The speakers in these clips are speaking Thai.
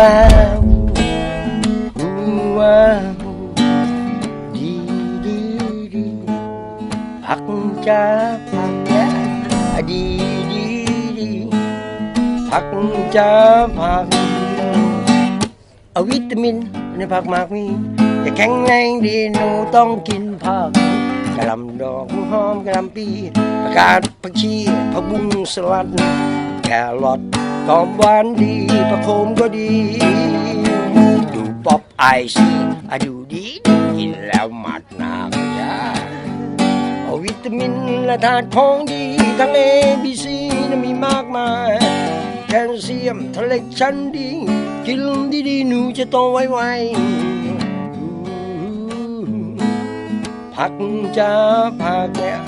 ว้าวว้าวดีดีดีผักจ้าผักแยดีดีดีผักจ้าผักเอาวิตามินในผักหมากมีจะแข็งแรงดีหนูต้องกินผักกะหล่ำดอกหอมกะหล่ำปีผักกาดผักชีผักบุ้งสลัดแครอท หอมหวานดีประโคมก็ดี ดูป๊อปไอซีอะดูดีกินแล้วหมัดหนักยาเอาวิตามินและธาตุของดีทั้ง A B C นะมีมากมาย แคลเซียมทะเลชั้นดี กินดีๆหนูจะโตไวๆผักจ้าผักเนี่ย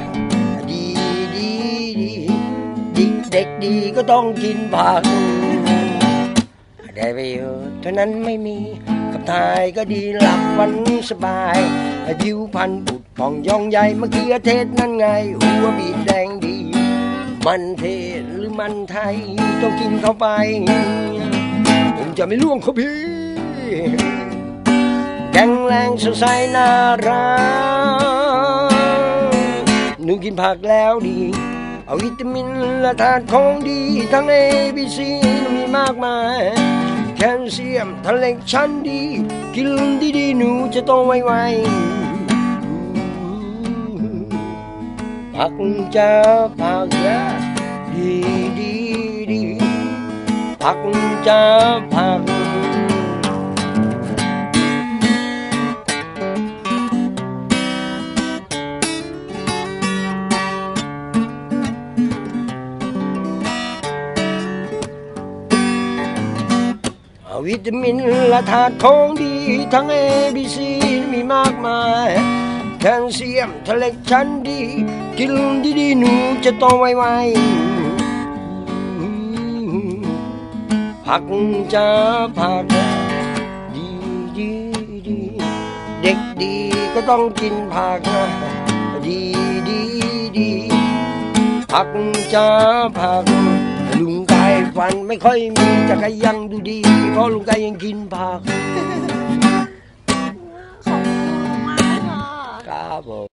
เด็กดีก็ต้องกินผัก ได้ไปเยอะเท่านั้นไม่มีกับทายก็ดีหลับฝันสบายผิวพรรณบุดผ่องย่องใหญ่มะเขือเทศนั่นไงหัวบีบแดงดี มันเทศหรือมันไทยต้องกินเข้าไปผมจะไม่ล่วงเขาพี่แข็งแรงสดใสน่ารักหนูกินผักแล้วดี วิตามินและธาตุของดีทั้ง A B C มีมากมาย แคลเซียมทะเลชั้นดี กินดีๆหนูจะโตไวๆผักจะผักจะดีดีดีผักจะผัก วิตามินและธาตุของดีทั้ง A B C มีมากมาย แคลเซียมทะเลชั้นดี กินดีๆหนูจะโตไวๆผักจะผักดีดีดีเด็กดีก็ต้องกินผักนะดีดีดีผักจะผัก ไม่ค่อยมีแต่ก็ยังดูดีเพราะลุงไก่ยังกินผักขอบคุณมากค่ะ ครับผม